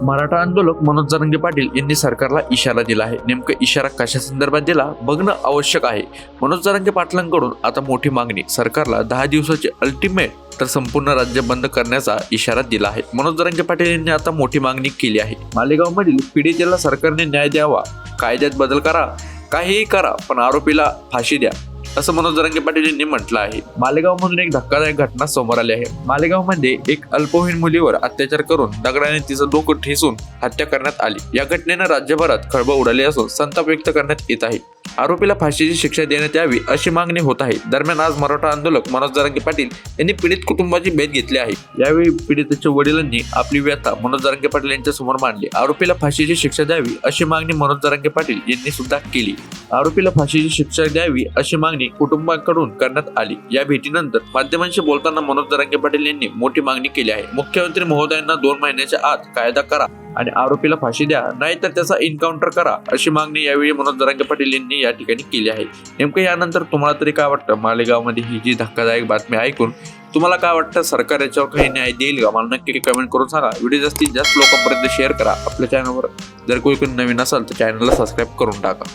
मराठा आंदोलक मनोज जरंगे पाटील यांनी सरकारला इशारा दिला आहे. नेमकं इशारा कशा संदर्भात दिला बघणं आवश्यक आहे. मनोज जरंगे पाटलांकडून आता मोठी मागणी सरकारला दहा दिवसाची अल्टिमेट तर संपूर्ण राज्य बंद करण्याचा इशारा दिला आहे. मनोज जरंगे पाटील यांनी आता मोठी मागणी केली आहे. मालेगावमधील पीडितेला सरकारने न्याय द्यावा कायद्यात बदल करा काहीही करा पण आरोपीला फाशी द्या. असं मनोज जरंगे पाटील यांनी म्हटलं आहे. मालेगाव मधून एक धक्कादायक घटना समोर आली आहे. मालेगावमध्ये एक अल्पवयीन मुलीवर अत्याचार करून दगडाने तिचं डोकं ठेसून हत्या करण्यात आली. या घटनेनं राज्यभरात खळबळ उडाली असून संताप व्यक्त करण्यात येत आहे. आरोपीला फाशीची शिक्षा देण्यात यावी अशी मागणी होत आहे. दरम्यान आज मराठा आंदोलक मनोज जरांगे पाटील यांनी पीडित कुटुंबाची भेट घेतली आहे. यावेळी पीडितेच्या वडिलांनी आपली व्यथा मनोज जरांगे पाटील यांच्या समोर मांडली. आरोपीला फाशीची शिक्षा द्यावी अशी मागणी मनोज जरांगे पाटील यांनी सुद्धा केली. आरोपीला फाशीची शिक्षा द्यावी अशी मागणी कुटुंबाकडून करण्यात आली. या भेटीनंतर माध्यमांशी बोलताना मनोज जरांगे पाटील यांनी मोठी मागणी केली आहे. मुख्यमंत्री महोदयांना दोन महिन्याच्या आत कायदा करा. आणि आरोपीला फाशी द्या. नाहीतर त्याचा एन्काउंटर करा अशी मागणी यावेळी मनोज दरांगे पाटील यांनी या ठिकाणी केली आहे. नेमकं यानंतर तुम्हाला तरी काय वाटतं? मालेगावमध्ये ही जी धक्कादायक बातमी ऐकून तुम्हाला काय वाटतं? सरकार याच्यावर काही न्याय देईल का? मला नक्की कमेंट करून सांगा. व्हिडिओ जास्तीत जास्त लोकांपर्यंत शेअर करा. आपल्या चॅनलवर जर कोणी कोणी नवीन असेल तर चॅनलला सबस्क्राईब करून टाका.